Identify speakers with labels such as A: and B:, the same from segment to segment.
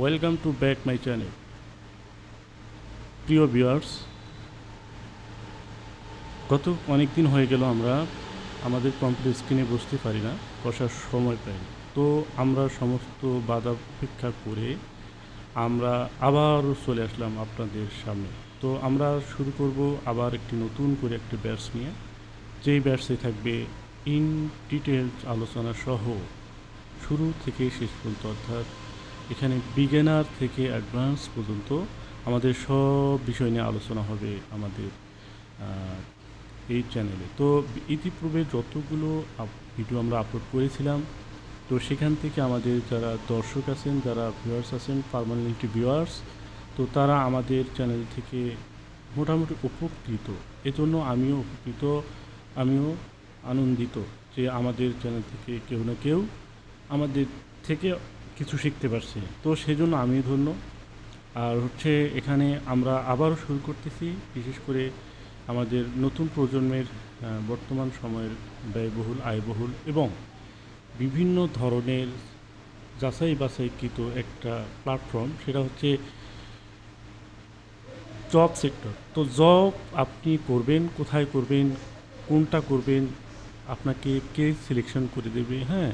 A: Welcome to back my channel প্রিয় viewers গত অনেক দিন হয়ে গেল আমরা আমাদের কম্পিউটার স্ক্রিনে বসতে পারি না, বসার সময় পাই। তো আমরা সমস্ত বাধা উপেক্ষা করে আমরা আবারও চলে আসলাম আপনাদের সামনে। তো আমরা শুরু করব আবার একটি নতুন করে একটি ব্যাটস নিয়ে। যেই ব্যাটসে থাকবে ইন ডিটেলস আলোচনা সহ। শুরু থেকে শেষ পর্যন্ত অর্থাৎ এখানে বিগিনার থেকে অ্যাডভান্স পর্যন্ত আমাদের সব বিষয় নিয়ে আলোচনা হবে আমাদের এই চ্যানেলে তো ইতিপূর্বে যতগুলো ভিডিও আমরা আপলোড করেছিলাম, তো সেখান থেকে আমাদের যারা দর্শক আছেন, যারা ভিউয়ার্স আছেন পারমানেন্ট ভিউয়ার্স তো তারা আমাদের চ্যানেল থেকে মোটামুটি উপকৃত। এজন্য আমিও উপকৃত, আমিও আনন্দিত যে আমাদের চ্যানেল থেকে কেউ না কেউ আমাদের থেকে কিছু শিখতে পারছি। তো সেজন্য আমি ধন্য। আর হচ্ছে এখানে আমরা আবারও শুরু করতেছি, বিশেষ করে আমাদের নতুন প্রজন্মের বর্তমান সময়ের ব্যয়বহুল, আয়বহুল এবং বিভিন্ন ধরনের যাচাই বাছাইকৃত একটা প্ল্যাটফর্ম সেটা হচ্ছে জব সেক্টর তো জব আপনি করবেন, কোথায় করবেন, কোনটা করবেন, আপনাকে কে সিলেকশন করে দেবে হ্যাঁ?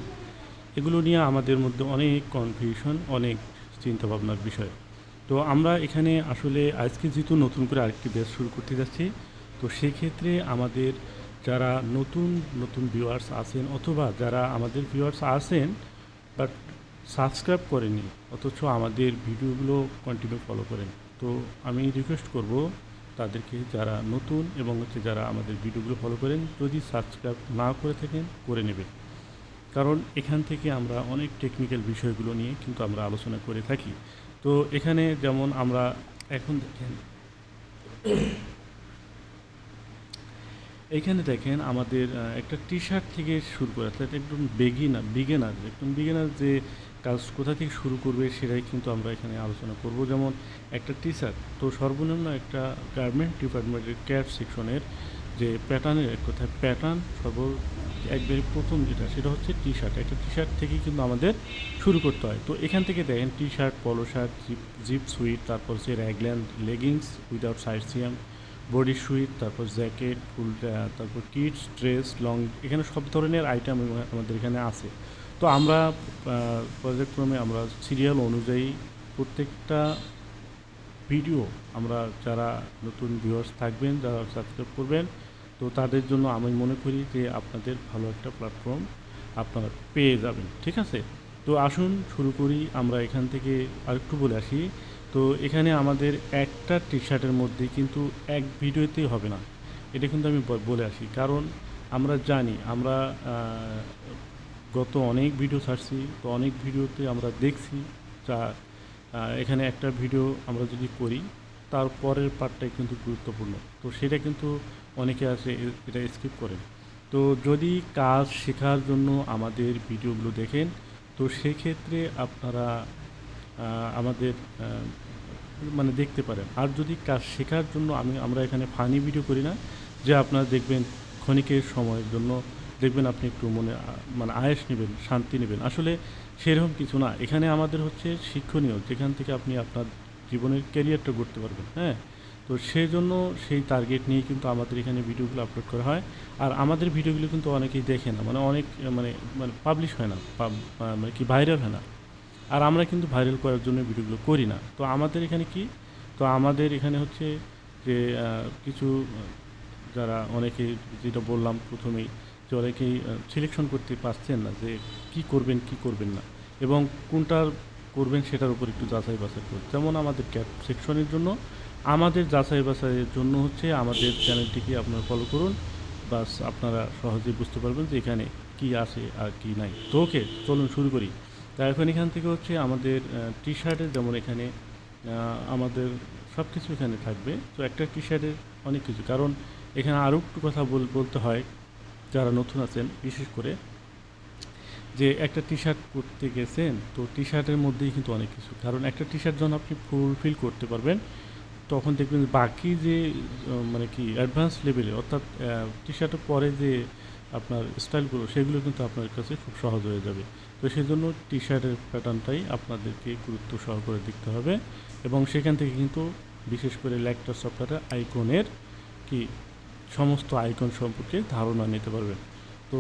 A: এগুলো নিয়ে আমাদের মধ্যে অনেক কনফিউশন অনেক চিন্তাভাবনার বিষয়। তো আমরা এখানে আসলে আজকে যেহেতু নতুন করে আরেকটি ব্যাচ শুরু করতে যাচ্ছি, তো সেক্ষেত্রে আমাদের যারা নতুন নতুন ভিউয়ার্স আছেন অথবা যারা আমাদের ভিউয়ার্স আছেন বাট সাবস্ক্রাইব করেনি অথচ আমাদের ভিডিওগুলো কন্টিনিউ ফলো করেন, তো আমি রিকোয়েস্ট করব তাদেরকে যারা নতুন এবং হচ্ছে যারা আমাদের ভিডিওগুলো ফলো করেন, যদি সাবস্ক্রাইব না করে থাকেন, করে নেবেন। কারণ এখান থেকে আমরা অনেক টেকনিক্যাল বিষয়গুলো নিয়ে কিন্তু আমরা আলোচনা করে থাকি। তো এখানে যেমন আমরা এখন দেখেন, এখানে দেখেন আমাদের একটা টি শার্ট থেকে শুরু করে, অর্থাৎ একদম বেগিনার বিগিনার একদম বিগিনার যে কাজ কোথা থেকে শুরু করবে সেটাই কিন্তু আমরা এখানে আলোচনা করব। যেমন একটা টি শার্ট তো সর্বনিম্ন একটা গার্মেন্ট ডিপার্টমেন্টের ক্যাট সেকশনের যে প্যাটার্নের কথায় প্যাটার্ন সর্ব একবারে প্রথম যেটা, সেটা হচ্ছে টি শার্ট একটা টি শার্ট থেকেই কিন্তু আমাদের শুরু করতে হয়। তো এখান থেকে দেখেন T shirt polo shirt zip zip suit তারপর হচ্ছে raglan leggings without side seam body suit তারপর জ্যাকেট ফুল তারপর কিডস ড্রেস লং এখানে সব ধরনের আইটেম আমাদের এখানে আছে। তো আমরা পর্যায়ক্রমে আমরা সিরিয়াল অনুযায়ী প্রত্যেকটা ভিডিও আমরা যারা নতুন ভিউয়ার্স থাকবেন, যারা সাবস্ক্রাইব করবেন তো তাদের জন্য আমি মনে করি যে আপনাদের ভালো একটা প্ল্যাটফর্ম আপনারা পেয়ে যাবেন, ঠিক আছে? তো আসুন, শুরু করি। আমরা এখান থেকে আরেকটু বলে আসি। তো এখানে আমাদের একটা টি শার্টের মধ্যে কিন্তু এক ভিডিওতেই হবে না। এটা কিন্তু আমি বলে আসি। কারণ আমরা জানি, আমরা গত অনেক ভিডিও ছাড়ছি, তো অনেক ভিডিওতে আমরা দেখছি যা এখানে একটা ভিডিও আমরা যদি করি, তার পরের পার্টটাই কিন্তু গুরুত্বপূর্ণ। তো সেটা কিন্তু অনেকে আছে এটা স্কিপ করেন। তো যদি কাজ শেখার জন্য আমাদের ভিডিওগুলো দেখেন, তো সেক্ষেত্রে আপনারা আমাদের মানে দেখতে পারেন। আর যদি কাজ শেখার জন্য আমি, আমরা এখানে ফানি ভিডিও করি না, যে আপনারা দেখবেন ক্ষণিকের সময়ের জন্য, দেখবেন আপনি একটু মনে মানে আয়েস নেবেন, শান্তি নেবেন। আসলে সেরকম কিছু না। এখানে আমাদের হচ্ছে শিক্ষণীয়, যেখান থেকে আপনি আপনার জীবনের ক্যারিয়ারটা গড়তে পারবেন হ্যাঁ? তো সেই জন্য সেই টার্গেট নিয়ে কিন্তু আমাদের এখানে ভিডিওগুলো আপলোড করা হয়। আর আমাদের ভিডিওগুলো কিন্তু অনেকেই দেখে না মানে অনেক মানে মানে পাবলিশ হয় না মানে কি ভাইরাল হয় না। আর আমরা কিন্তু ভাইরাল করার জন্য ভিডিওগুলো করি না। তো আমাদের এখানে কি? তো আমাদের এখানে হচ্ছে যে কিছু, যারা অনেকে যেটা বললাম প্রথমেই, যে অনেকেই সিলেকশন করতে পারছেন না যে কি করবেন কি করবেন না। এবং কোনটার করবেন সেটার উপর একটু যাচাই বাছাই করুন যেমন আমাদের ক্যাপ সেকশনের জন্য আমাদের যাচাই বাছাইয়ের জন্য হচ্ছে আমাদের চ্যানেলটিকে আপনারা ফলো করুন। বাস আপনারা সহজেই বুঝতে পারবেন যে এখানে কি আছে আর কি নাই। তো ওকে, চলুন শুরু করি। তা এখন এখান থেকে হচ্ছে আমাদের টি শার্টের যেমন এখানে আমাদের সব কিছু এখানে থাকবে। তো একটা টি শার্টের অনেক কিছু। কারণ এখানে আরও একটু কথা বল- বলতে হয়, যারা নতুন আছেন, বিশেষ করে যে একটা টি শার্ট করতে গেছেন, তো টি শার্টের মধ্যেই কিন্তু অনেক কিছু। কারণ একটা টি শার্ট যখন আপনি ফুলফিল করতে পারবেন তখন দেখবেন বাকি যে মানে কি অ্যাডভান্স লেভেলে অর্থাৎ টি শার্টের পরে যে আপনার স্টাইলগুলো সেগুলো কিন্তু আপনার কাছে খুব সহজ হয়ে যাবে। তো সেই জন্য টি শার্টের প্যাটার্নটাই আপনাদেরকে গুরুত্ব সহকারে দেখতে হবে এবং সেখান থেকে কিন্তু বিশেষ করে ল্যাকটার সফটওয়্যারের আইকনের কি সমস্ত আইকন সম্পর্কে ধারণা নিতে পারবেন। তো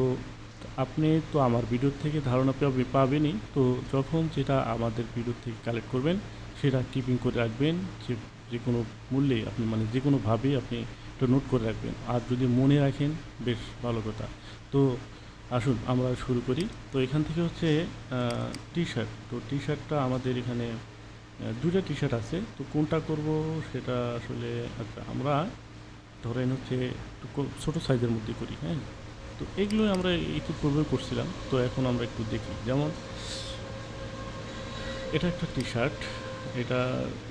A: আপনি তো আমার ভিডিও থেকে ধারণা পাবে, পাবেনই। তো যখন যেটা আমাদের ভিডিও থেকে কালেক্ট করবেন, সেটা কিপিং করে রাখবেন, যে যে কোনো মূল্যে আপনি মানে যে কোনোভাবেই আপনি এটা নোট করে রাখবেন। আর যদি মনে রাখেন, বেশ ভালো কথা। তো আসুন, আমরা শুরু করি। তো এখান থেকে হচ্ছে টি শার্ট তো টি শার্টটা আমাদের এখানে দুইটা টি শার্ট আছে। তো কোনটা করব সেটা আসলে আচ্ছা আমরা ধরেন হচ্ছে একটু ছোটো সাইজের মধ্যে করি হ্যাঁ? তো এগুলোই আমরা একটু পূর্বে করছিলাম। তো এখন আমরা একটু দেখি। যেমন, এটা একটা টি শার্ট এটা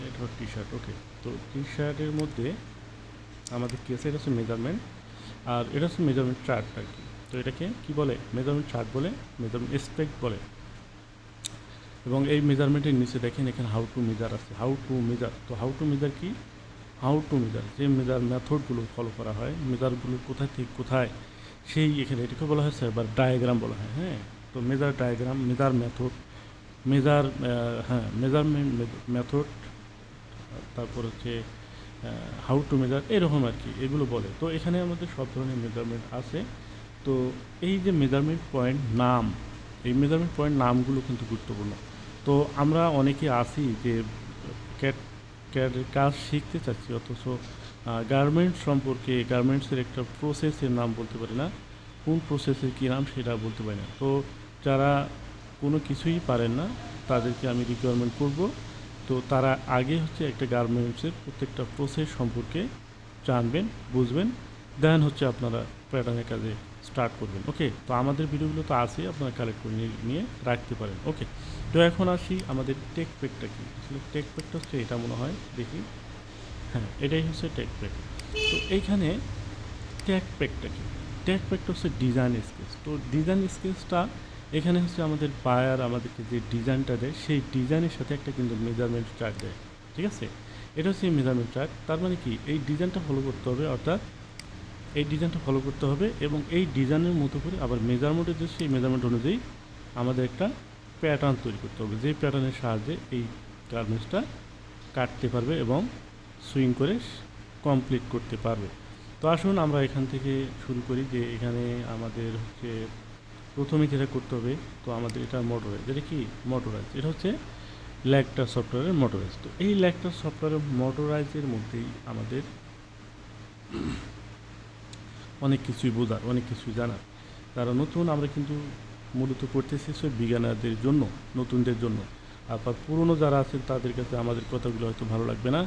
A: এটা টি শার্ট ওকে তো টি শার্টের মধ্যে আমাদের কী আছে? এটা হচ্ছে মেজারমেন্ট আর এটা হচ্ছে মেজারমেন্ট চার্ট আর কি। তো এটাকে কি বলে? মেজারমেন্ট চার্ট বলে মেজারমেন্ট এসপেক্ট বলে। এবং এই মেজারমেন্টের নিচে দেখেন এখানে হাউ টু মেজার আছে। হাউ টু মেজার তো হাউ টু মেজার কি? হাউ টু মেজার যে মেজার মেথডগুলো ফলো করা হয় মেজারগুলো কোথায় থেকে কোথায়? সেই এখানে এটাকে বলা হয় বা ডায়াগ্রাম বলা হয় হ্যাঁ? তো measure diagram measure method measure হ্যাঁ মেজারমেন্ট মেথড তারপর হচ্ছে হাউ টু মেজার এরকম আর কি, এগুলো বলে। তো এখানে আমাদের সব ধরনের মেজারমেন্ট আছে। তো এই যে মেজারমেন্ট পয়েন্ট নাম, এই মেজারমেন্ট পয়েন্ট নামগুলো কিন্তু গুরুত্বপূর্ণ। তো আমরা অনেকে আসি যে ক্যাট ক্যাটের কাজ শিখতে চাচ্ছি, অথচ গার্মেন্টস সম্পর্কে গার্মেন্টসের একটা প্রসেসের নাম বলতে পারি না। কোন প্রসেসের কী নাম সেটা বলতে পারি না। তো যারা কোনো কিছুই পারেন না, তাদেরকে আমি রিকোয়ারমেন্ট করব। তো তারা আগে হচ্ছে একটা গার্মেন্টসের প্রত্যেকটা প্রসেস সম্পর্কে জানবেন, বুঝবেন দেন হচ্ছে আপনারা প্যাটার্নের কাজে স্টার্ট করবেন ওকে তো আমাদের ভিডিওগুলো তো আছে আপনারা কালেক্ট করে নিয়ে রাখতে পারেন ওকে তো এখন আসি আমাদের টেক প্যাকটা কি? আসলে টেক প্যাকটা হচ্ছে এটা মনে হয়, দেখি। হ্যাঁ এটাই হচ্ছে টেক প্যাক তো এইখানে ট্যাগ প্যাকটা কি? ট্যাগ প্যাকটা হচ্ছে ডিজাইন স্কেচ তো ডিজাইন স্কেচটা এখানে হচ্ছে আমাদের বায়ার আমাদেরকে যে ডিজাইনটা দেয়, সেই ডিজাইনের সাথে একটা কিন্তু মেজারমেন্ট চার্ট দেয়, ঠিক আছে? এটা হচ্ছে মেজারমেন্ট চার্ট তার মানে কি? এই ডিজাইনটা ফলো করতে হবে, অর্থাৎ এই ডিজাইনটা ফলো করতে হবে এবং এই ডিজাইনের মতো করে আবার মেজারমেন্টের যে সেই মেজারমেন্ট অনুযায়ী আমাদের একটা প্যাটার্ন তৈরি করতে হবে, যে প্যাটার্নের সাহায্যে এই গার্মেন্টসটা কাটতে পারবে এবং সুইং করে কমপ্লিট করতে পারবে। তো আসুন আমরা এখান থেকে শুরু করি যে এখানে আমাদের হচ্ছে প্রথমে যেটা করতে হবে, তো আমাদের এটা মোটরাইজ এটা কি? মোটরাইজ এটা হচ্ছে ল্যাকটা সফটওয়্যারের মোটরাইজ তো এই ল্যাকটা সফটওয়্যারের মোটরাইজের মধ্যেই আমাদের অনেক কিছুই বোঝার, অনেক কিছুই জানার। তারা নতুন, আমরা কিন্তু মূলত করতেছি সব বিজ্ঞানারদের জন্য, নতুনদের জন্য। আবার পুরনো যারা আছেন, তাদের কাছে আমাদের কথাগুলো হয়তো ভালো লাগবে না।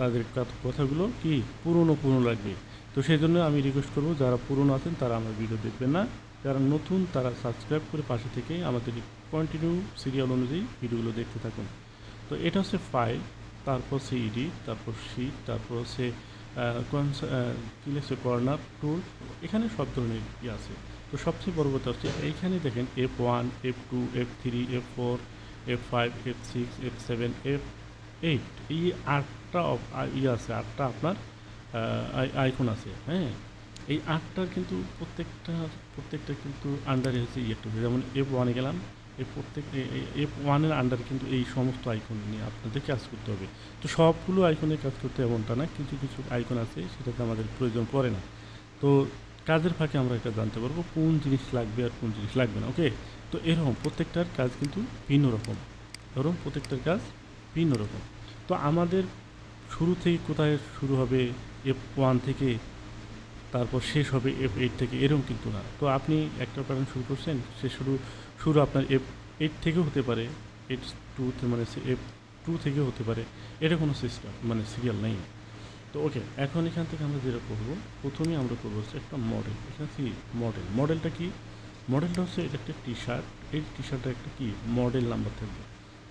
A: তাদের কথাগুলো কি? পুরনো পুরনো লাগবে। তো সেই জন্য আমি রিকোয়েস্ট করব, যারা পুরনো আছেন, তারা আমার ভিডিও দেখবেন না। যারা নতুন, তারা সাবস্ক্রাইব করে পাশে থেকে আমাদের কন্টিনিউ সিরিয়াল অনুযায়ী ভিডিওগুলো দেখতে থাকুন। তো এটা হচ্ছে ফাইল তারপর সিইডি তারপর শিট তারপর হচ্ছে কী কর্নার টুল এখানে সব ধরনের ই আছে। তো সবচেয়ে বড় কথা হচ্ছে এইখানে দেখেন F one F two F three F four F five F six F seven F eight এই আটটা ই আছে, আটটা আপনার আইকন আছে হ্যাঁ? এই আটটার কিন্তু প্রত্যেকটা প্রত্যেকটা কিন্তু আন্ডারে হচ্ছে ইয়ে একটা যেমন এফ ওয়ানে গেলাম, এই প্রত্যেক এফ ওয়ানের আন্ডারে কিন্তু এই সমস্ত আইকন নিয়ে আপনাদের কাজ করতে হবে। তো সবগুলো আইকনে কাজ করতে এমনটা না, কিছু কিছু আইকন আছে সেটাতে আমাদের প্রয়োজন পড়ে না। তো কাজের ফাঁকে আমরা এটা জানতে পারব, কোন জিনিস লাগবে আর কোন জিনিস লাগবে না ওকে তো এরকম প্রত্যেকটার কাজ কিন্তু ভিন্ন রকম। ধরুন প্রত্যেকটার কাজ ভিন্ন রকম। তো আমাদের শুরু থেকে কোথায় শুরু হবে? এফ ওয়ান থেকে তারপর শেষ হবে এফ এইট থেকে এরকম কিন্তু না। তো আপনি একটা প্যাটার্ন শুরু করছেন, সে শুরু শুরু আপনার এফ এইট থেকেও হতে পারে এইট টু মানে এফ টু থেকেও হতে পারে, এটা কোনো সিস্টেম মানে সিরিয়াল নেই। তো ওকে এখন এখান থেকে আমরা যেটা করব প্রথমেই আমরা করব হচ্ছে একটা মডেল এখানে কি? মডেল মডেলটা কি? মডেলটা হচ্ছে এটা একটা টি শার্ট এই টি শার্টটা একটা কি? মডেল নাম্বার থাকবে।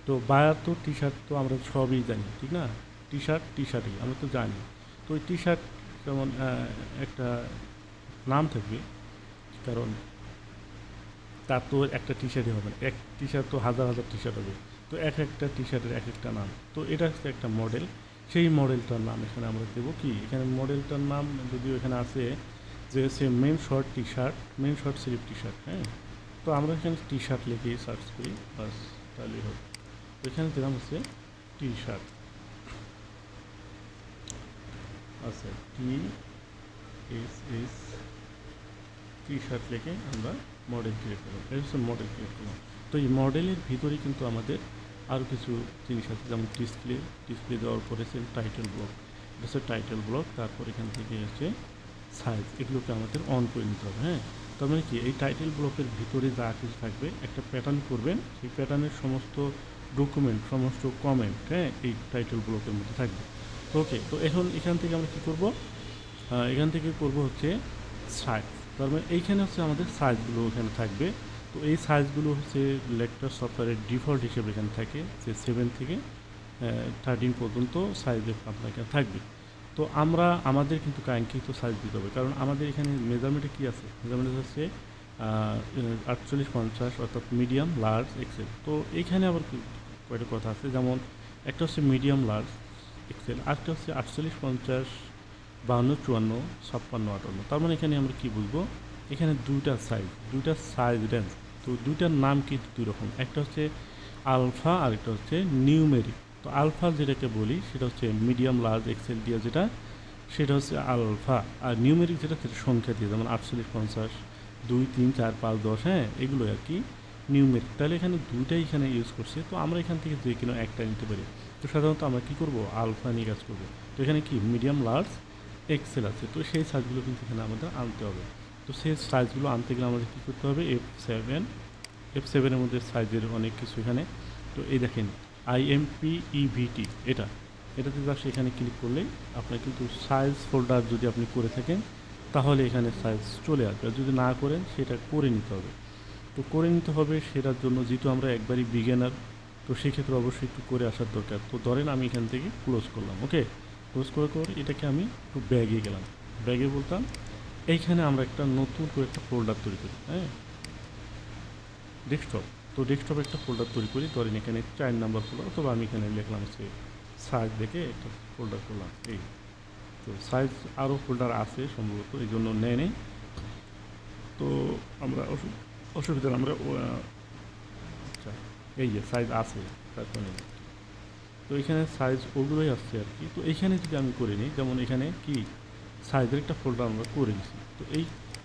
A: তো বায়ার তো টি শার্ট তো আমরা সবই জানি, ঠিক না? টি শার্ট টি শার্টই আমরা তো জানি। তো ওই টি শার্ট যেমন একটা নাম থাকবে, কারণ তার তো একটা টি শার্টই হবে না। এক টি শার্ট তো হাজার হাজার টি শার্ট হবে। তো এক একটা টি শার্টের এক একটা নাম। তো এটা হচ্ছে একটা মডেল সেই মডেলটার নাম এখানে আমরা দেবো কি? এখানে মডেলটার নাম যদিও এখানে আছে যে সে men short T shirt men short sleeve T shirt হ্যাঁ? তো আমরা এখানে টি শার্ট লিখে সার্চ করি। বাস, তাহলেই হবে। এখানে দিলাম হচ্ছে টি শার্ট আচ্ছা T S S T shirt লেখে আমরা মডেল ক্রিয়েট করলাম। এটা হচ্ছে মডেল ক্রিয়েট করলাম। তো এই মডেলের ভিতরে কিন্তু আমাদের আরও কিছু জিনিস আছে, যেমন ডিসপ্লে ডিসপ্লে দেওয়ার পরে হচ্ছে টাইটেল ব্লক এটা হচ্ছে টাইটেল ব্লক তারপর এখান থেকে হচ্ছে সাইজ এগুলোকে আমাদের অন করে নিতে হবে হ্যাঁ? তার মানে কি? এই টাইটেল ব্লকের ভিতরে যা কিছু থাকবে, একটা প্যাটার্ন করবেন। সেই প্যাটার্নের সমস্ত ডকুমেন্ট সমস্ত কমেন্ট হ্যাঁ? এই টাইটেল ব্লকের মধ্যে থাকবে। ওকে তো এখন এখান থেকে আমরা কী করব? এখান থেকে করব হচ্ছে সাইজ তার মানে এইখানে হচ্ছে আমাদের সাইজগুলো এখানে থাকবে। তো এই সাইজগুলো হচ্ছে লেকচার সফটওয়্যারের ডিফল্ট হিসেবে এখানে থাকে, যে সেভেন থেকে থার্টিন পর্যন্ত সাইজে আপনার এখানে থাকবে। তো আমরা, আমাদের কিন্তু কাঙ্ক্ষিত সাইজ দিতে হবে। কারণ আমাদের এখানে মেজারমেন্টে কী আছে? মেজারমেন্ট হচ্ছে আটচল্লিশ, পঞ্চাশ অর্থাৎ মিডিয়াম লার্জ এক্সেল তো এইখানে আবার কয়েকটা কথা আছে। যেমন একটা হচ্ছে মিডিয়াম লার্জ এক্সেল আরেকটা হচ্ছে আটচল্লিশ পঞ্চাশ বাহান্ন চুয়ান্ন ছাপ্পান্ন আটান্ন। তার মানে এখানে আমরা কি বুঝব? এখানে দুইটা সাইজ দুইটা সাইজ রেঞ্জ তো দুইটার নাম কি দুই রকম। একটা হচ্ছে আলফা আর একটা হচ্ছে নিউমেরিক তো আলফা যেটাকে বলি, সেটা হচ্ছে মিডিয়াম লার্জ এক্সেল দিয়ে যেটা, সেটা হচ্ছে আলফা আর নিউমেরিক যেটা, সেটা সংখ্যা দিয়ে। যেমন আটচল্লিশ পঞ্চাশ, দুই, তিন, চার, পাঁচ, দশ হ্যাঁ এগুলো আর কি নিউমেরিক তাহলে এখানে দুইটাই এখানে ইউজ করছে। তো আমরা এখান থেকে যে কোনো একটা নিতে পারি। তো সাধারণত আমরা কী করব? আলফা নিয়ে কাজ করব। তো এখানে কি? মিডিয়াম, লার্জ, এক্সেল আছে। তো সেই সাইজগুলো কিন্তু এখানে আমাদের আনতে হবে। তো সেই সাইজগুলো আনতে গেলে আমাদের কী করতে হবে? এফ সেভেন, এফ সেভেনের মধ্যে সাইজের অনেক কিছু এখানে। তো এই দেখেন আইএমপি ইভিটি E এটা। এটাতে জাস্ট এখানে ক্লিক করলেই আপনার কিন্তু সাইজ ফোল্ডার যদি আপনি করে থাকেন, তাহলে এখানে সাইজ চলে আসবে। আর যদি না করেন, সেটা করে নিতে হবে। তো করে নিতে হবে, সেটার জন্য যেহেতু আমরা একবারই বিগেনার তো সেক্ষেত্রে অবশ্যই একটু করে আসার দরকার। তো ধরেন আমি এখান থেকে ক্লোজ করলাম, ওকে? ক্লোজ করে করে এটাকে আমি একটু ব্যাগে গেলাম। ব্যাগে বলতাম, এইখানে আমরা একটা নতুন করে একটা ফোল্ডার তৈরি করি হ্যাঁ? ডেস্কটপ তো ডেস্কটপে একটা ফোল্ডার তৈরি করি, ধরেন এখানে চার নাম্বার ফোল্ডার অথবা আমি এখানে লিখলাম হচ্ছে সাইজ দেখে একটা ফোল্ডার করলাম, এই। তো সাইজ আরও ফোল্ডার আছে সম্ভবত, এই জন্য নেয় নেই। তো আমরা অসু- অসুবিধা আমরা এই যে সাইজ আছে। তো এখানে সাইজ ওগুলোই আসছে আর কি। তো এইখানে যদি আমি করে নিই, যেমন এখানে কি সাইজের একটা ফোল্ডার আমরা করে নিছি তো এই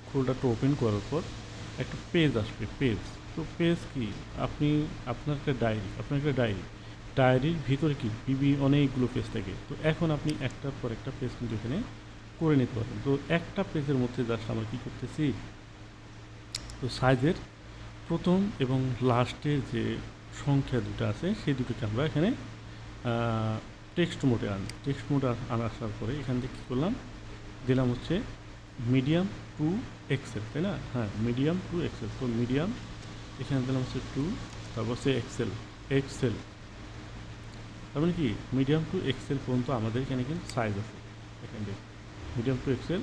A: ফোল্ডারটা ওপেন করার পর একটা পেজ আসবে পেজ তো পেজ কি? আপনি, আপনার একটা ডায়েরি আপনার একটা ডায়েরি ডায়েরির ভিতরে কি? বিবি অনেকগুলো পেজ থাকে। তো এখন আপনি একটার পর একটা পেজ কিন্তু এখানে করে নিতে পারবেন। তো একটা পেজের মধ্যে জাস্ট আমরা কী করতেছি? তো সাইজের প্রথম এবং লাস্টের যে সংখ্যা দুটো আছে, সেই দুটোকে আমরা এখানে টেক্সট মোডে আনি টেক্সট মোডে আসার পরে এখান থেকে কী করলাম? দিলাম হচ্ছে মিডিয়াম টু এক্সেল তাই না? হ্যাঁ মিডিয়াম টু এক্সেল তো মিডিয়াম এখানে দিলাম হচ্ছে টু তারপর হচ্ছে এক্সেল এক্সেল তার মানে কি? মিডিয়াম টু এক্সেল পর্যন্ত আমাদের এখানে কিন্তু সাইজ আছে। এখানে মিডিয়াম টু এক্সেল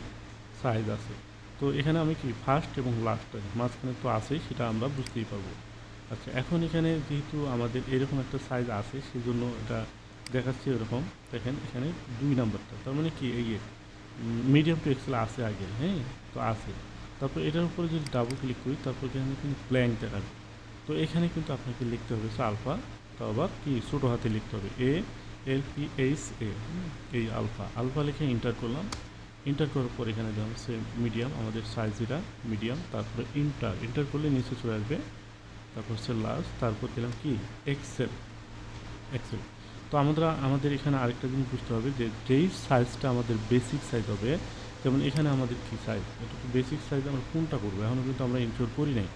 A: সাইজ আছে। তো এখানে আমি কি ফার্স্ট এবং লাস্ট মাঝখানে তো আছেই, সেটা আমরা বুঝতেই পারব। আচ্ছা এখন এখানে যেহেতু আমাদের এরকম একটা সাইজ আছে সেই জন্য এটা দেখাচ্ছে এরকম। দেখেন, এখানে দুই নাম্বারটা তার মানে কি, এই মিডিয়াম টু এক্সেল আছে আগে হ্যাঁ? তো আছে। তারপর এটার উপরে যদি ডাবল ক্লিক করি, তারপর এখানে কিন্তু ব্ল্যাঙ্ক দেখাবে। তো এখানে কিন্তু আপনাকে লিখতে হবে আলফা তো আবার কি, ছোটো হাতে লিখতে হবে এ এল পি এইচ এ এই আলফা আলফা লিখে ইন্টার করলাম। ইন্টার করার পর এখানে দিলাম সে মিডিয়াম আমাদের সাইজ মিডিয়াম তারপরে ইন্টার ইন্টার করলে নিচে চলে আসবে তারপর হচ্ছে লাস্ট তারপর দিলাম কি? এক্সেল এক্সেল তো আমরা, আমাদের এখানে আরেকটা জিনিস বুঝতে হবে যে, যেই সাইজটা আমাদের বেসিক সাইজ হবে, যেমন এখানে আমাদের কি সাইজ এটা বেসিক সাইজ আমরা কোনটা করব? এখনও কিন্তু আমরা ইনশোর করি নাই,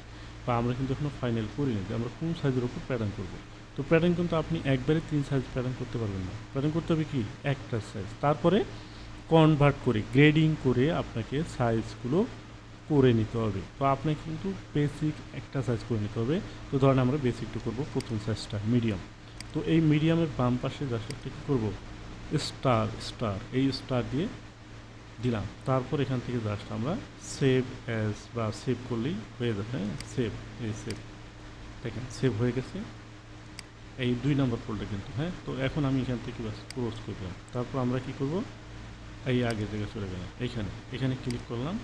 A: বা আমরা কিন্তু এখনও ফাইনাল করি নাই যে আমরা কোন সাইজের উপর প্যাটার্ন করব? তো প্যাটার্ন কিন্তু আপনি একবারে তিন সাইজ প্যাটার্ন করতে পারবেন না। প্যাটার্ন করতে হবে কি? একটা সাইজ তারপরে কনভার্ট করে গ্রেডিং করে আপনাকে সাইজগুলো করে নিতে হবে। তো আপনাকে কিন্তু বেসিক একটা সাইজ করে নিতে হবে। তো ধরেন আমরা বেসিকটা করব প্রথম সাইজটা মিডিয়াম তো এই মিডিয়ামের বাম পাশে জাস্ট একটা কী করব? স্টার স্টার এই স্টার দিয়ে দিলাম। তারপর এখান থেকে জাস্ট আমরা সেভ অ্যাজ বা সেভ করলেই হয়ে যাবে হ্যাঁ? সেভ এই সেভ দেখেন সেভ হয়ে গেছে। এই দুই নম্বর ফোল্ডার কিন্তু হ্যাঁ? তো এখন আমি এখান থেকে বাস ক্লোজ করে দিলাম। তারপর আমরা কি করব? এই আগের জায়গায় চলে গেলাম। এখানে এখানে ক্লিক করলাম।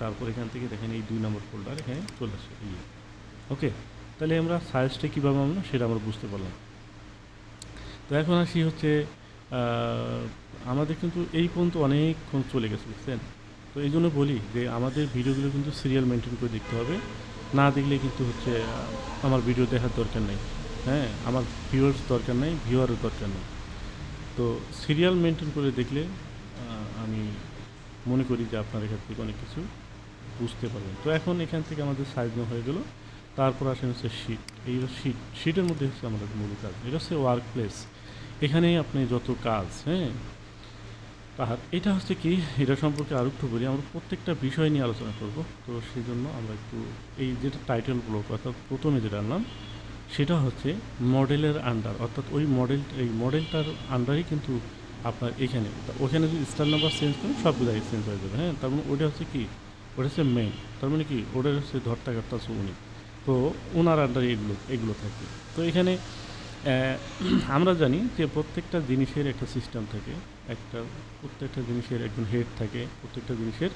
A: তারপর এখান থেকে দেখেন এই দুই নম্বর ফোল্ডার এখানে চলে আসে, এই ওকে তাহলে আমরা সাইজটা কীভাবে আমরা সেটা আমরা বুঝতে পারলাম। তো এখন আসি হচ্ছে আমাদের কিন্তু এই পর্যন্ত অনেকক্ষণ চলে গেছে, বুঝছেন? তো এই জন্য বলি যে আমাদের ভিডিওগুলো কিন্তু সিরিয়াল মেনটেন করে দেখতে হবে। না দেখলে কিন্তু হচ্ছে আমার ভিডিও দেখার দরকার নেই। হ্যাঁ আমার ভিউয়ার্স দরকার নেই ভিউয়ারও দরকার নেই। তো সিরিয়াল মেনটেন করে দেখলে আমি মনে করি যে আপনার এখান থেকে অনেক কিছু বুঝতে পারবেন। তো এখন এখান থেকে আমাদের সাইজ নেওয়া হয়ে গেল। তারপর আসেন হচ্ছে শিট এই শিট শিটের মধ্যে হচ্ছে আমাদের মূল কাজ। এটা হচ্ছে ওয়ার্ক প্লেস এখানেই আপনি যত কাজ হ্যাঁ? আর এটা হচ্ছে কি? এটা সম্পর্কে আরও একটু বলি। আমরা প্রত্যেকটা বিষয় নিয়ে আলোচনা করব। তো সেই জন্য আমরা একটু এই যেটা টাইটেল ব্লক অর্থাৎ প্রথমে যেটা আনলাম, সেটা হচ্ছে মডেলের আন্ডার অর্থাৎ ওই মডেল এই মডেলটার আন্ডারই কিন্তু আপনার এখানে। ওখানে যদি স্টার নাম্বার চেঞ্জ করেন সবগুলো চেঞ্জ হয়ে যাবে হ্যাঁ? তার মানে ওটা হচ্ছে কি? ওটা হচ্ছে মেন তার মানে কি? ওটা হচ্ছে ধরতা কাটতা উনি। তো ওনার আন্ডারে এগুলো এগুলো থাকে। তো এখানে আমরা জানি যে প্রত্যেকটা জিনিসের একটা সিস্টেম থাকে। একটা, প্রত্যেকটা জিনিসের একজন হেড থাকে। প্রত্যেকটা জিনিসের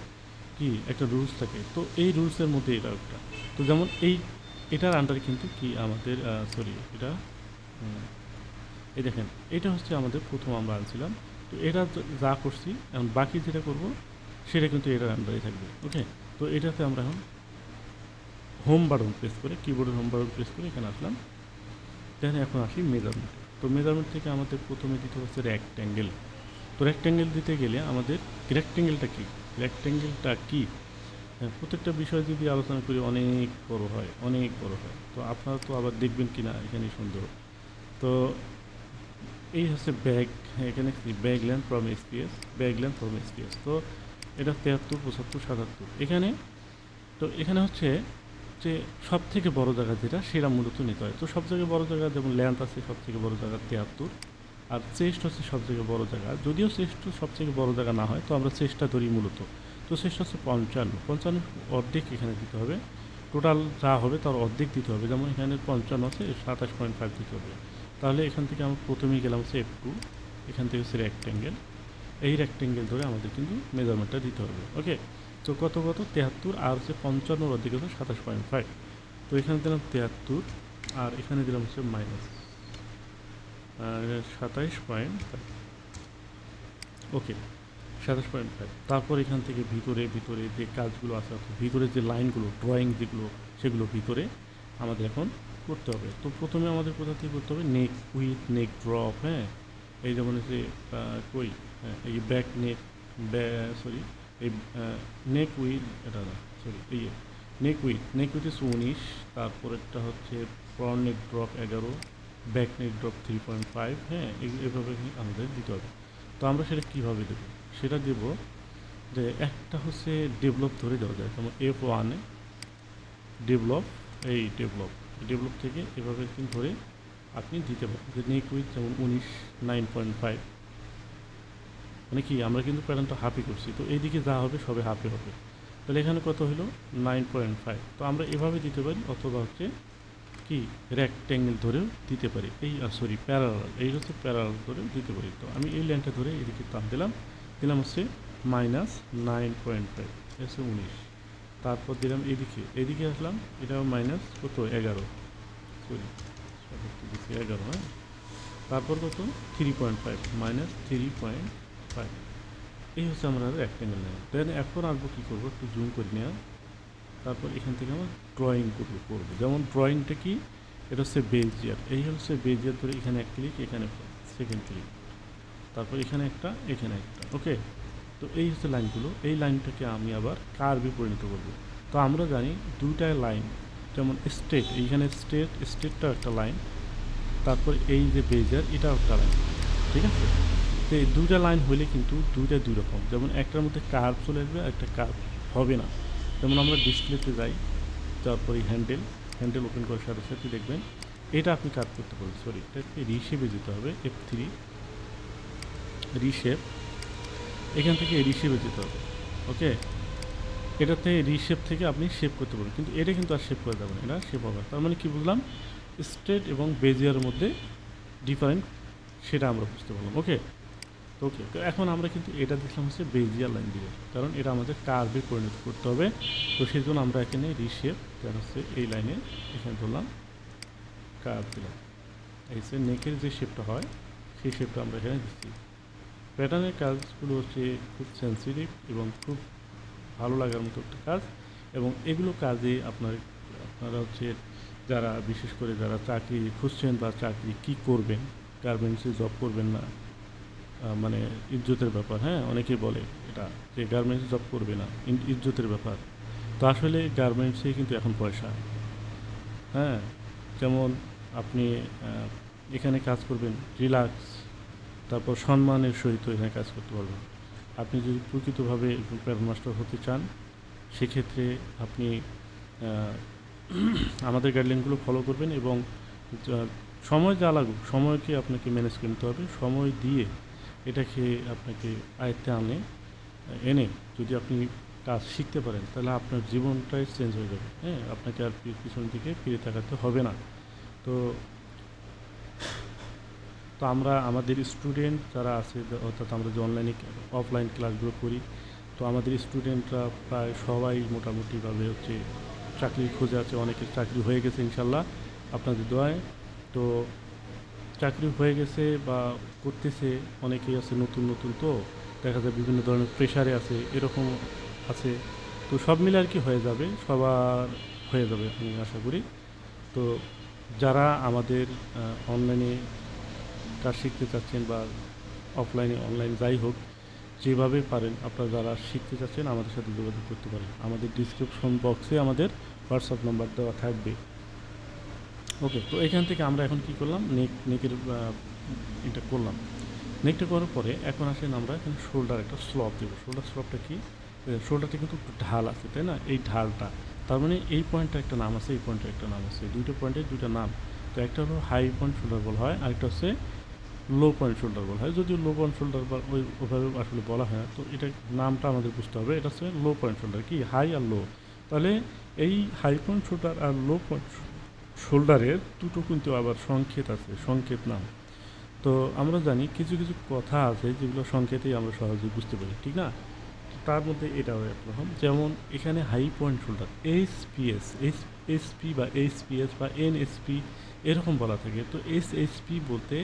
A: কি? একটা রুলস থাকে। তো এই রুলসের মধ্যে এটা একটা। তো যেমন এই, এটার আন্ডারে কিন্তু কি আমাদের সরি এটা এই দেখেন এটা হচ্ছে আমাদের প্রথম আমরা আনছিলাম। তো এটা যা করছি এখন বাকি যেটা করব সেটা কিন্তু এটার আন্ডারে থাকবে ওকে তো এটাতে আমরা এখন হোম বাটন প্রেস করে কিবোর্ডের হোম বাটন প্রেস করে এখানে আসলাম। দেখেন এখন আসি মেজারমেন্ট তো মেজারমেন্ট থেকে আমাদের প্রথমে দিতে হচ্ছে রেক্ট্যাঙ্গেল তো রেক্ট্যাঙ্গেল দিতে গেলে আমাদের রেক্ট্যাঙ্গেলটা কী? রেক্ট্যাঙ্গেলটা কী? হ্যাঁ, প্রত্যেকটা বিষয় যদি আলোচনা করি অনেক বড় হয় অনেক বড় হয়। তো আপনারা তো আবার দেখবেন কি না এখানে সুন্দর তো এই হচ্ছে ব্যাগ এখানে back length from SPS back length from SPS তো এটা তেহাত্তর, পঁচাত্তর, সাতাত্তর। এখানে, তো এখানে হচ্ছে যে সব থেকে বড় জায়গা যেটা, সেটা মূলত নিতে হয়। তো সব থেকে বড় জায়গা যেমন ল্যান্থ আছে সব থেকে বড় জায়গা তিয়াত্তর আর চেস্ট হচ্ছে সব থেকে বড় জায়গা। যদিও চেস্ট সব থেকে বড় জায়গা না হয়, তো আমরা চেষ্টা ধরি মূলত। তো চেষ্টা হচ্ছে পঞ্চান্ন। পঞ্চান্ন অর্ধেক এখানে দিতে হবে। টোটাল যা হবে তার অর্ধেক দিতে হবে। যেমন এখানে পঞ্চান্ন আছে, সাতাশ পয়েন্ট ফাইভ দিতে হবে। তাহলে এখান থেকে আমরা প্রথমেই গেলাম হচ্ছে এফ টু এখান থেকে হচ্ছে রেক্ট্যাঙ্গেল এই রেক্ট্যাঙ্গেল ধরে আমাদের কিন্তু মেজারমেন্টটা দিতে হবে ওকে তো কত কত? তেহাত্তর আর হচ্ছে পঞ্চান্নর অর্ধেক হচ্ছে সাতাশ পয়েন্ট ফাইভ তো এখানে দিলাম তেহাত্তর আর এখানে দিলাম হচ্ছে মাইনাস সাতাইশ পয়েন্ট ফাইভ ওকে সাতাশ পয়েন্ট ফাইভ তারপর এখান থেকে ভিতরে ভিতরে যে কাজগুলো আছে, ভিতরে যে লাইনগুলো ড্রয়িং যেগুলো, সেগুলো ভিতরে আমাদের এখন করতে হবে। তো প্রথমে আমাদের কোথা থেকে করতে হবে? নেক উইথ নেক ড্রপ হ্যাঁ? এই যেমন হচ্ছে কই? হ্যাঁ এই ব্যাক নেক সরি, এই নেক উইথ, এটা না, সরি, এই নেক উইথ নেক উইথ হচ্ছে উনিশ, তারপর একটা হচ্ছে ফ্রন্ট নেক ড্রপ এগারো, back neck drop three point five হ্যাঁ এভাবে আমাদের দিতে হবে। তো আমরা সেটা কীভাবে দেবো? সেটা দেব যে একটা হচ্ছে ডেভেলপ ধরে দেওয়া যায়, যেমন এফ ওয়ানে ডেভেলপ, এই ডেভেলপ। ডেভেলপ থেকে এভাবে কিন্তু ধরে আপনি দিতে পারেন। যে নেক উইথ যেমন উনিশ নাইন পয়েন্ট ফাইভ মানে কি, আমরা কিন্তু প্যাটার্নটা হাফই করছি। তো এইদিকে যা হবে সবে হাফে হবে। তাহলে এখানে কত হলো? নাইন পয়েন্ট ফাইভ তো আমরা এভাবে দিতে পারি, অথবা হচ্ছে কি রেক্ট্যাঙ্গেল ধরেও দিতে পারি। এই সরি প্যারাল এই হচ্ছে প্যারাল ধরেও দিতে পারি। তো আমি এই লাইনটা ধরে এদিকে টান দিলাম। দিলাম হচ্ছে মাইনাস নাইন পয়েন্ট ফাইভ হচ্ছে উনিশ। তারপর দিলাম এদিকে। এদিকে আসলাম, এটাও মাইনাস কত? এগারো। সরি এগারো হ্যাঁ? তারপর কত? Three point five minus three point five এই হচ্ছে আমরা রেক্ট্যাঙ্গেল লাইন দেন এখন আসব কী করব? একটু জুম করে নেওয়া। তারপর এখান থেকে আমরা ড্রয়িং করব করব। যেমন ড্রয়িংটা কি? এটা হচ্ছে বেজিয়ার এই হচ্ছে বেজিয়ার ধরে এখানে এক ক্লিক এখানে সেকেন্ড ক্লিক তারপর এখানে একটা এখানে একটা। ওকে তো এই হচ্ছে লাইনগুলো। এই লাইনটাকে আমি আবার কার্ভে পরিণত করব। তো আমরা জানি দুইটা লাইন যেমন স্টেট এইখানে স্টেট স্টেটটাও একটা লাইন তারপর এই যে বেজার এটাও একটা লাইন ঠিক আছে? তো এই দুইটা লাইন হলে কিন্তু দুইটা দুই রকম। যেমন একটার মধ্যে কার্ভ চলে আসবে একটা কার্ভ হবে না। যেমন আমরা ডিসপ্লেতে যাই, তারপরে হ্যান্ডেল হ্যান্ডেল ওপেন করার সাথে সাথে দেখবেন এটা আপনি কাজ করতে পারবেন। সরি এটাকে রিশেপে যেতে হবে এফ থ্রি রিশেপ এখান থেকে রিশেপে যেতে হবে ওকে এটাতে রিশেপ থেকে আপনি শেপ করতে পারবেন, কিন্তু এটা কিন্তু আর শেপ করে যাবে না, এটা শেপ হবে। তার মানে কি বুঝলাম? স্ট্রেট এবং বেজিয়ার মধ্যে ডিফারেন্ট সেটা আমরা বুঝতে পারলাম ওকে ওকে তো এখন আমরা কিন্তু এটা দেখলাম হচ্ছে বেজিয়ার লাইন দিয়ে, কারণ এটা আমাদের কার্ভে পরিণত করতে হবে। তো সেই জন্য আমরা এখানে রিশেপ যেটা হচ্ছে এই লাইনে এখানে ধরলাম কার্ভ দিলাম। এই যে নেকের যে শেপটা হয়, সেই শেপটা আমরা এখানে দিচ্ছি। প্যাটার্নের কাজগুলো হচ্ছে খুব সেন্সিটিভ এবং খুব ভালো লাগার মতো একটা কাজ এবং এগুলো কাজে আপনার, আপনারা হচ্ছে যারা, বিশেষ করে যারা চাকরি খুঁজছেন বা চাকরি কি করবেন গার্মেন্টসে জব করবেন না মানে ইজ্জতের ব্যাপার হ্যাঁ? অনেকেই বলে এটা যে গার্মেন্টসে জব করবে না ইজ্জতের ব্যাপার। তো আসলে গার্মেন্টসে কিন্তু এখন পয়সা হ্যাঁ? যেমন আপনি এখানে কাজ করবেন রিল্যাক্স তারপর সম্মানের সহিত এখানে কাজ করতে পারবেন আপনি যদি প্রকৃতভাবে প্যারন মাস্টার হতে চান, সেক্ষেত্রে আপনি আমাদের গাইডলাইনগুলো ফলো করবেন এবং সময় যা লাগুক, সময়কে আপনাকে ম্যানেজ করে নিতে হবে। সময় দিয়ে এটাকে আপনাকে আয়ত্তে আনে, এনে যদি আপনি কাজ শিখতে পারেন, তাহলে আপনার জীবনটাই চেঞ্জ হয়ে যাবে। হ্যাঁ আপনাকে আর পিছন দিকে ফিরে তাকাতে হবে না। তো তো আমরা আমাদের স্টুডেন্ট যারা আছে, অর্থাৎ আমরা যে অনলাইনে অফলাইন ক্লাসগুলো করি, তো আমাদের স্টুডেন্টরা প্রায় সবাই মোটামুটিভাবে হচ্ছে চাকরি খোঁজে আছে অনেকের চাকরি হয়ে গেছে ইনশাল্লাহ আপনাদের দোয়ায়। তো চাকরি হয়ে গেছে বা করতেছে, অনেকেই আছে নতুন নতুন তো, দেখা যায় বিভিন্ন ধরনের প্রেশারে আছে, এরকম আছে। তো সব মিলে আর কি হয়ে যাবে, সবার হয়ে যাবে আমি আশা করি। তো যারা আমাদের অনলাইনে কাজ শিখতে চাচ্ছেন বা অফলাইনে অনলাইন যাই হোক, যেভাবে পারেন আপনারা যারা শিখতে চাচ্ছেন আমাদের সাথে যোগাযোগ করতে পারেন। আমাদের ডিসক্রিপশন বক্সে আমাদের হোয়াটসঅ্যাপ নাম্বার দেওয়া থাকবে। ওকে তো এখান থেকে আমরা এখন কি করলাম? নেক নেকের এটা করলাম। নেকটা করার পরে এখন আসেন আমরা এখানে শোল্ডার একটা স্লপ দেবো। শোল্ডার স্লপটা কি? শোল্ডারটা কিন্তু ঢাল আছে, তাই না? এই ঢালটা। তার মানে এই পয়েন্টটা একটা নাম আছে, এই পয়েন্টটা একটা নাম আছে। দুইটা পয়েন্টের দুইটা নাম। তো একটা হলো হাই পয়েন্ট শোল্ডার বলা হয়, আরেকটা হচ্ছে লো পয়েন্ট শোল্ডার বলা হয়। যদিও লো পয়েন্ট শোল্ডার বা ওই ওভাবে আসলে বলা হয় তো এটা নামটা আমাদের বুঝতে হবে। এটা হচ্ছে লো পয়েন্ট শোল্ডার কি? হাই আর লো তাহলে এই হাই পয়েন্ট শোল্ডার আর লো পয়েন্ট শোল্ডারের দুটো কিন্তু আবার সংকেত আছে, সংকেত নাম। তো আমরা জানি কিছু কিছু কথা আছে যেগুলো সংকেতেই আমরা সহজেই বুঝতে পারি, ঠিক না? তার মধ্যে এটাও একরকম যেমন এখানে high point shoulder H PS H SP বা এইচ পিএস বা এনএসপি এরকম বলা থাকে। তো এস এসপি বলতে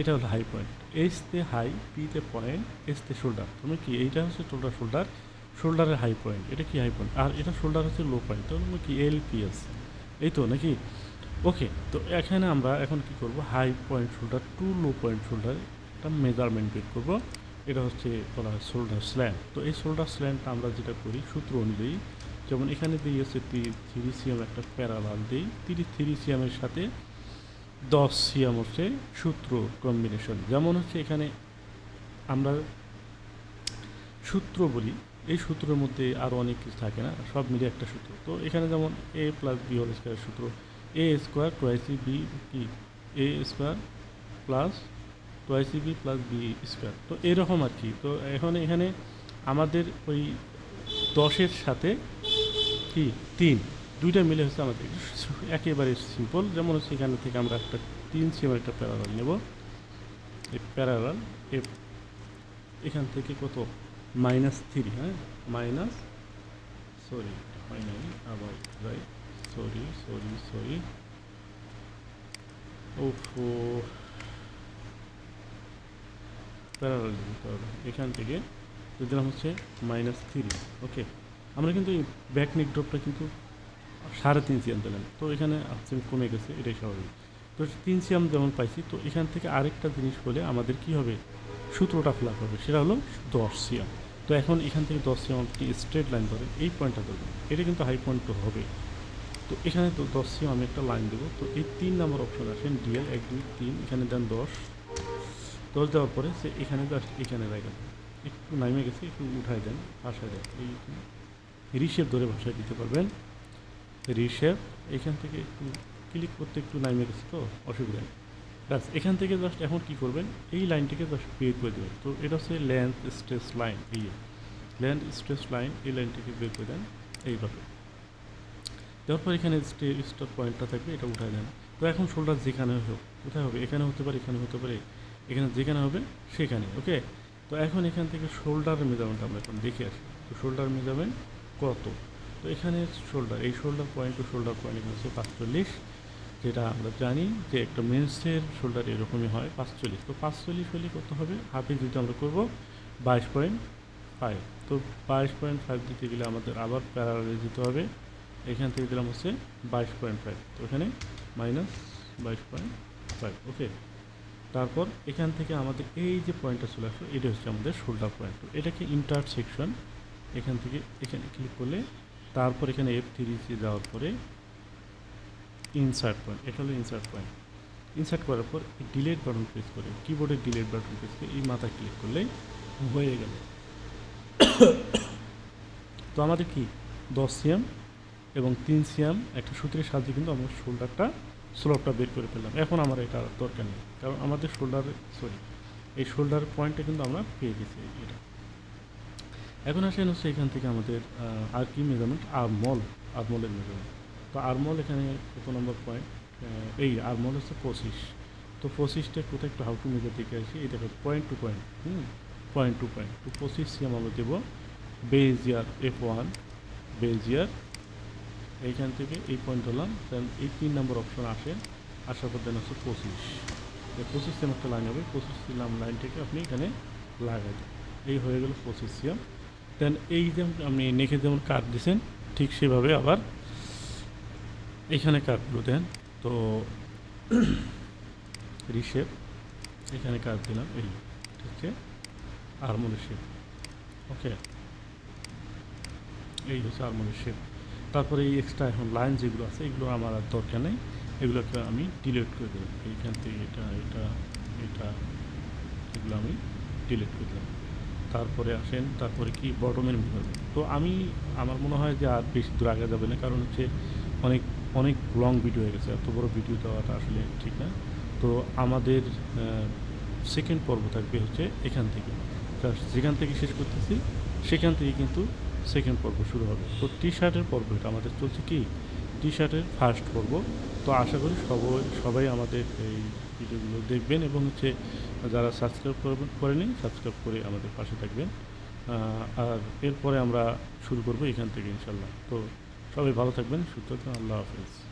A: এটা হলো হাই পয়েন্ট এইচতে হাই পিতে পয়েন্ট এসতে শোল্ডার তুমি কি? এইটা হচ্ছে শোল্ডার শোল্ডার শোল্ডারের হাই পয়েন্ট এটা কি হাই পয়েন্ট আর এটা শোল্ডার হচ্ছে লো পয়েন্ট তাহলে কি? এল পিএস এই তো নাকি? ওকে তো এখানে আমরা এখন কি করব? High point shoulder to low point shoulder একটা মেজারমেন্ট বের করব। এটা হচ্ছে বলা হয় শোল্ডার স্ল্যান্ড তো এই শোল্ডার স্ল্যান্ডটা আমরা যেটা করি, সূত্র অনুযায়ী, যেমন এখানে দিয়ে হচ্ছে থ্রি সিএম একটা প্যারালাল দিই। তিরিশ থ্রি সিএমের সাথে দশ সিএম হচ্ছে সূত্র কম্বিনেশন যেমন হচ্ছে এখানে আমরা সূত্র বলি, এই সূত্রের মধ্যে আরও অনেক কিছু থাকে না, সব মিলে একটা সূত্র। তো এখানে যেমন A plus B whole square সূত্র এ স্কোয়ার টোয়াইসি বি কি? A square plus twice B plus B square তো এরকম আর কি। তো এখন এখানে আমাদের ওই দশের সাথে কি? তিন। দুইটা মিলে হচ্ছে আমাদের একেবারে সিম্পল যেমন হচ্ছে এখানে থেকে আমরা একটা তিন সিমের একটা প্যারালাল নেব। এই প্যারালাল এখান থেকে কত? মাইনাস থ্রি হ্যাঁ? মাইনাস সরি হয় আবার যাই সরি সরি সরি ওফো। হবে। এখান থেকে দিলাম হচ্ছে মাইনাস থ্রি ওকে আমরা কিন্তু ব্যাক নেক ড্রপটা কিন্তু সাড়ে তিন সিএম দিলাম তো এখানে সিএম কমে গেছে, এটাই স্বাভাবিক। তো তিন সিএম যেমন পাইছি, তো এখান থেকে আরেকটা জিনিস হলে আমাদের কি হবে? সূত্রটা ফিল হবে, সেটা হলো দশ সিএম। তো এখন এখান থেকে দশ সিএম আপনি স্ট্রেট লাইন ধরেন এই পয়েন্টটা ধরবেন। এটা কিন্তু হাই পয়েন্ট তো হবে। তো এখানে তো দশ সিএম আমি একটা লাইন দেবো। তো এই তিন নম্বর অপশন আসেন ডিএল এক, দুই, তিন, এখানে দেন দশ। দশ দেওয়ার পরে সে এখানে জাস্ট এখানে রাখেন একটু নামে গেছে, একটু উঠায় দেন ভাষায় দেন। এই রিশেপ ধরে ভাষায় দিতে পারবেন। রিশেপ এখান থেকে একটু ক্লিক করতে একটু নামে গেছে তো অসুবিধা নেই। ব্যাস, এখান থেকে জাস্ট এখন কি করবেন? এই লাইনটিকে জাস্ট বের করে দেবেন। তো এটা হচ্ছে লেন্থ স্ট্রেস লাইন এই লেন্থ স্ট্রেস লাইন এই লাইনটিকে বের করে দেন এইভাবে। দেওয়ার পর এখানে স্টার পয়েন্টটা থাকবে, এটা উঠায় দেন। তো এখন শোল্ডার যেখানে হোক, কোথায় হবে? এখানে হতে পারে, এখানে হতে পারে। এখানে যেখানে হবে, সেখানে ওকে তো এখন এখান থেকে শোল্ডার মেজারমেন্ট আমরা এখন দেখে আসি। তো শোল্ডার মেজারমেন্ট কত? তো এখানে শোল্ডার এই shoulder point to shoulder point হচ্ছে পাঁচচল্লিশ, যেটা আমরা জানি যে একটা মেন্সের শোল্ডার এরকমই হয়, পাঁচচল্লিশ। তো পাঁচচল্লিশ হলে কত হবে? হাফে যদি আমরা করব, বাইশ পয়েন্ট ফাইভ তো বাইশ পয়েন্ট ফাইভ দিতে গেলে আমাদের আবার প্যারালে যেতে হবে। এখান থেকে দিলাম হচ্ছে বাইশ পয়েন্ট ফাইভ তো এখানে মাইনাস বাইশ পয়েন্ট ফাইভ ওকে? তারপর এখান থেকে আমাদের এই যে পয়েন্টটা চলে আসলো, এটা হচ্ছে আমাদের শোল্ডার পয়েন্ট এটাকে ইন্টারসেকশন এখান থেকে এখানে ক্লিক করলে তারপর এখানে এফ থ্রিতে যাওয়ার পরে ইনসার্ট পয়েন্ট এটা হলো ইনসার্ট পয়েন্ট ইনসার্ট করার পর ডিলেট বাটন প্রেস করে কিবোর্ডের ডিলেট বাটন প্রেস করে এই মাথা ক্লিক করলেই হয়ে গেল। তো আমাদের কি? দশ সিএম এবং তিন সিএম একটা সূত্রের সাহায্যে কিন্তু আমরা শোল্ডারটা স্লোপটা বের করে ফেললাম। এখন আমার এটা দরকার নেই, কারণ আমাদের শোল্ডার সরি এই শোল্ডার পয়েন্টটা কিন্তু আমরা পেয়ে গেছি, এটা। এখন আসেন হচ্ছে এখান থেকে আমাদের আর কি মেজারমেন্ট আরমল, আরমলের মেজারমেন্ট। তো আরমল এখানে কত নম্বর পয়েন্ট এই আরমল হচ্ছে পঁচিশ। তো পঁচিশটা কোথায় একটু হাউ টু মেজার দেখে আসি। এটা পয়েন্ট টু পয়েন্ট হুম? পয়েন্ট টু পয়েন্ট তো পঁচিশ সিএম আমরা দেবো বেজিয়ার এফ ওয়ান বেজিয়ার এইখান থেকে এই পয়েন্ট হলাম দেন এই তিন নম্বর অপশন আসে। আসার পর দেন হচ্ছে পঁচিশ। এই পঁচিশ সিএম একটা লাইন হবে পঁচিশ সিএম লাইনটাকে আপনি এখানে লাগাবেন। এই হয়ে গেল পঁচিশ সিএম দেন এই যে আপনি নেখে যেমন কাট দিয়েছেন ঠিক সেভাবে আবার এখানে কাটগুলো দেন। তো রিশেপ, এখানে কাট দিলাম, এই ঠিক আছে আরমোনের শেপ। ওকে এই হচ্ছে আরমোনের শেপ। তারপরে এই এক্সট্রা এখন লাইন যেগুলো আছে, এগুলো আমার আর দরকার নেই। এগুলোকে আমি ডিলিট করে দেবো এইখান থেকে এটা এটা এটা, এগুলো আমি ডিলিট করে দিলাম। তারপরে আসেন, তারপরে কি বটমের মেজারমেন্ট তো আমি, আমার মনে হয় যে আর বেশি দূর আগে যাবে না, কারণ হচ্ছে অনেক অনেক লং ভিডিও হয়ে গেছে, এত বড় ভিডিও দেওয়াটা আসলে ঠিক না। তো আমাদের সেকেন্ড পর্ব থাকবে হচ্ছে এখান থেকে। যেখান থেকে শেষ করতেছি, সেখান থেকে কিন্তু সেকেন্ড পর্ব শুরু হবে। তো টি শার্টের পর্ব এটা আমাদের চলছে কি? টি শার্টের ফার্স্ট পর্ব। তো আশা করি সবাই সবাই আমাদের এই ভিডিওগুলো দেখবেন এবং হচ্ছে যারা সাবস্ক্রাইব করেনি সাবস্ক্রাইব করে আমাদের পাশে থাকবেন। আর এরপরে আমরা শুরু করব এখান থেকে ইনশাল্লাহ তো সবাই ভালো থাকবেন, সুস্থ আল্লাহ হাফেজ।